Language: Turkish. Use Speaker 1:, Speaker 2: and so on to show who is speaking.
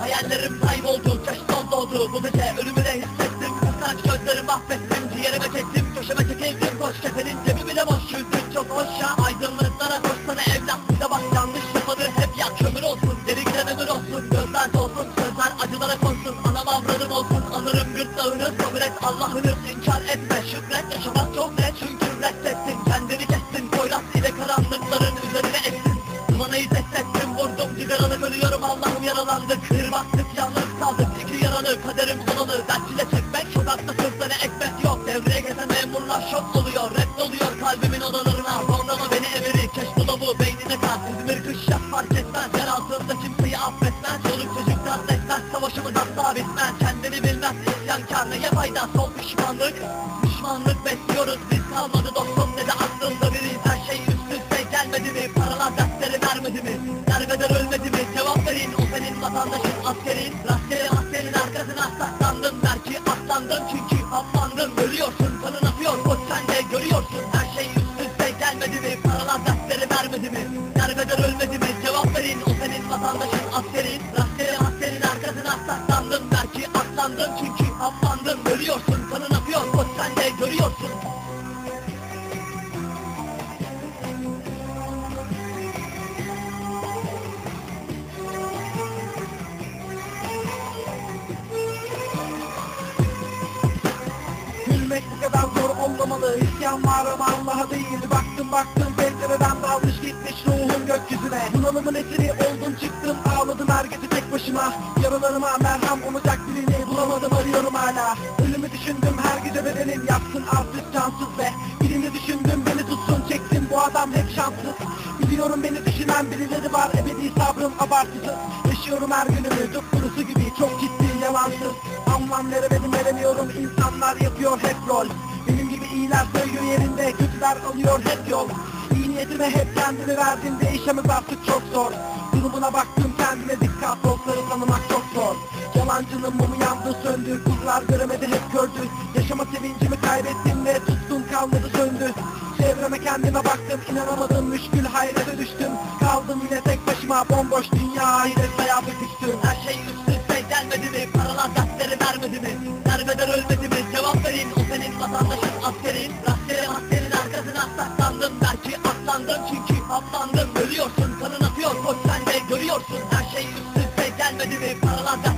Speaker 1: Hayallerim kayboldu Keşke doldu Bu gece ölümü de hissettim Kıskanç gözlerimi mahvettim Ciğerime çektim. Köşeme çekildim Koş kefenin cebi bile boş. Yüzdün çok hoşça Aydınlıklara koşsana evlat. Bize bak yanlış yapmadı hep ya Kömür olsun. Deri giden ömür olsun Gözler dolsun Sözler acılara konsun. Anam avradım olsun Alırım gırtlağını Kabul et. Allah'ını inkar etme Şükret yaşamak çok net yaralandık Hırvattık yalnız kaldık İki yaralı kaderim sonalı Dertçile çekmek Sokakta sırtlara ekmek yok. Devreye gezen memurlar şok oluyor Rap doluyor kalbimin odalarına. Sonra beni emiri Keş dolabı beynine kan İzmir kış yaz fark etmez. Yer altında kimseyi affetmez. Çoluk çocuktan destek Savaşımız asla bitmez Kendini bilmez isyankar Neye fayda. Son pişmanlık Pişmanlık besliyoruz Biz kalmadı dostum ne de aklında biri. Her şey üst üste gelmedi mi? Paralar dersleri vermedi mi? Derbeder ölmedi mi vatandaşın askerin Rastgele askerin arkasına saklandın Belki aslandın çünkü haplandın Ölüyorsun kanın akıyor. Koç sen de görüyorsun. Her şey üst üste gelmedi mi? Paralar dersleri vermedi mi? Derbeder ölmedi mi? Cevap verin. O senin vatandaşın askerin Rastgele askerin arkasına saklandın Belki aslandın çünkü
Speaker 2: kadar zor olmamalı İsyan var ama Allah'a değil. Baktım baktım pencereden dalmış gitmiş ruhum gökyüzüne. Bunalımın esiri oldum çıktım ağladım her gece tek başıma Yaralarıma merhem olacak birini bulamadım arıyorum hala. Ölümü düşündüm her gece bedenim yapsın artık cansız ve Birini düşündüm beni tutsun çektim bu adam hep şanssız. Biliyorum beni düşünen birileri var ebedi sabrım abartısı Yaşıyorum her günümü tutkurusu gibi çok ciddi yalansız Anlam veremedim veremiyorum insanlar yapıyor hep rol. Benim gibi iyiler söylüyor yerinde kötüler alıyor hep yol. İyi niyetime hep kendimi verdim değişemez artık çok zor. Durumuna baktım kendime dikkat dostları tanımak çok zor. Yalancının mumu yandı söndü? Kızlar göremedi hep gördü. Yaşama sevincimi kaybettim ve tuttum kalmadı söndü. Çevreme kendime baktım inanamadım müşkül hayrete düştüm. Kaldım yine tek başıma bomboş dünya ahiret hayata
Speaker 1: kanın akıyor koç sen de görüyorsun Her şey üst üste gelmedi mi? Paralar dersleri vermedi mi?